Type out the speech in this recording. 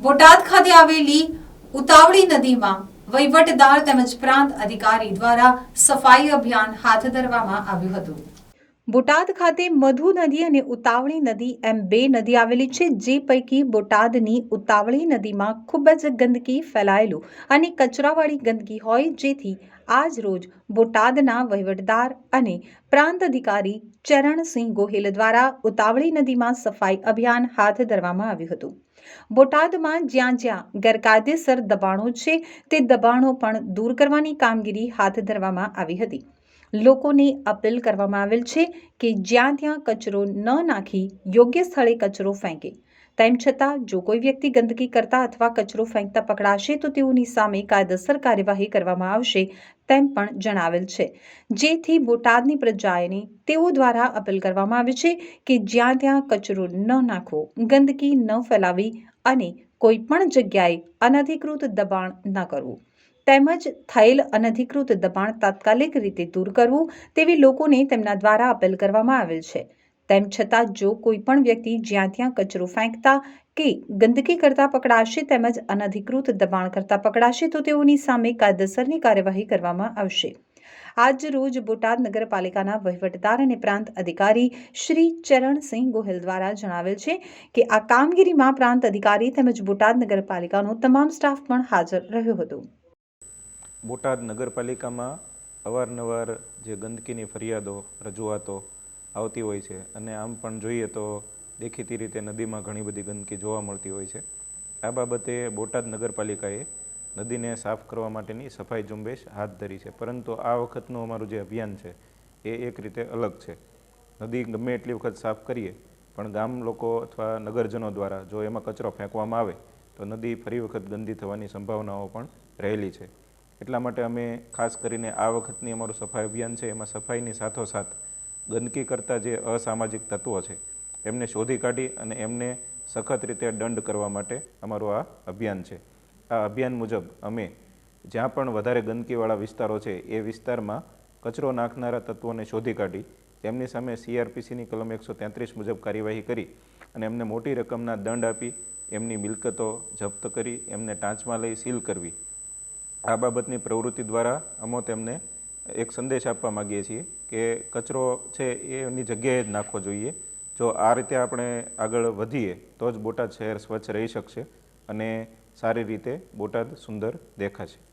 બોટાદ ખાતે આવેલી ઉતાવળી નદીમાં વહીવટદાર તેમજ પ્રાંત અધિકારી દ્વારા સફાઈ અભિયાન હાથ ધરવામાં આવ્યું હતું. બોટાદ ખાતે મધુ નદી અને ઉતાવળી નદી એમ બે નદી આવેલી છે, જે પૈકી બોટાદની ઉતાવળી નદીમાં ખૂબ જ ગંદકી ફેલાયેલું અને કચરાવાળી ગંદકી હોય, જેથી આજ રોજ બોટાદના વહીવટદાર અને પ્રાંત અધિકારી ચરણસિંહ ગોહિલ દ્વારા ઉતાવળી નદીમાં સફાઈ અભિયાન હાથ ધરવામાં આવ્યું હતું. બોટાદમાં જ્યાં જ્યાં ગેરકાયદેસર દબાણો છે, તે દબાણો પણ દૂર કરવાની કામગીરી હાથ ધરવામાં આવી હતી. લોકોને અપીલ કરવામાં આવેલ છે કે જ્યાં ત્યાં કચરો ન નાખી યોગ્ય સ્થળે કચરો ફેંકે. તેમ છતાં, જો કોઈ વ્યક્તિ ગંદકી કરતા અથવા કચરો ફેંકતા પકડાશે તો તેઓની સામે કાયદેસર કાર્યવાહી કરવામાં આવશે તેમ પણ જણાવેલ છે. જેથી બોટાદની પ્રજાએને તેઓ દ્વારા અપીલ કરવામાં આવે છે કે જ્યાં ત્યાં કચરો ન નાખવો ગંદકી ન ફેલાવી અને કોઈ પણ જગ્યાએ અનધિકૃત દબાણ ન કરવું. તેમજ થયેલ અનધિકૃત દબાણ તાત્કાલિક રીતે દૂર કરવું તેવી લોકોને તેમના દ્વારા અપીલ કરવામાં આવેલ છે. તેમ છતાં જો કોઈ પણ વ્યક્તિ જ્યાં ત્યાં કચરો ફેંકતા કે ગંદકી કરતા પકડાશે તેમજ અનધિકૃત દબાણ કરતા પકડાશે તો તેઓની સામે કાયદેસરની કાર્યવાહી કરવામાં આવશે. આજ રોજ બોટાદ નગરપાલિકાના વહીવટદાર અને પ્રાંત અધિકારી શ્રી ચરણસિંહ ગોહિલ દ્વારા જણાવેલ છે કે આ કામગીરીમાં પ્રાંત અધિકારી તેમજ બોટાદ નગરપાલિકાનો તમામ સ્ટાફ પણ હાજર રહ્યો હતો. બોટાદ નગરપાલિકામાં અવારનવાર જે ગંદકીની ફરિયાદો, રજૂઆતો આવતી હોય છે અને આમ પણ જોઈએ તો દેખીતી રીતે નદીમાં ઘણી બધી ગંદકી જોવા મળતી હોય છે. આ બાબતે બોટાદ નગરપાલિકાએ નદીને સાફ કરવા માટેની સફાઈ ઝુંબેશ હાથ ધરી છે. પરંતુ આ વખતનું અમારું જે અભિયાન છે, એ એક રીતે અલગ છે. નદી ગમે એટલી વખત સાફ કરીએ, પણ ગામ લોકો અથવા નગરજનો દ્વારા જો એમાં કચરો ફેંકવામાં આવે, તો નદી ફરી વખત ગંદી થવાની સંભાવનાઓ પણ રહેલી છે. એટલા માટે અમે ખાસ કરીને આ વખતની અમારું સફાઈ અભિયાન છે, એમાં સફાઈની સાથોસાથ ગંદકી કરતા જે અસામાજિક તત્વો છે, એમને શોધી કાઢી અને એમને સખત રીતે દંડ કરવા માટે અમારું આ અભિયાન છે. આ અભિયાન મુજબ અમે જ્યાં પણ વધારે ગંદકીવાળા વિસ્તારો છે, એ વિસ્તારમાં કચરો નાખનારા તત્વોને શોધી કાઢી, તેમની સામે સીઆરપીસીની કલમ એકસો તેત્રીસ મુજબ કાર્યવાહી કરી અને એમને મોટી રકમના દંડ આપી, એમની મિલકતો જપ્ત કરી, એમને ટાંચમાં લઈ સીલ કરવી. આ બાબતની પ્રવૃત્તિ દ્વારા અમો તેમને એક સંદેશ આપવા માગીએ છીએ કે કચરો છે એની જગ્યાએ જ નાખવો જોઈએ. જો આ રીતે આપણે આગળ વધીએ તો જ બોટાદ શહેર સ્વચ્છ રહી શકશે અને સારી રીતે બોટાદ સુંદર દેખાશે.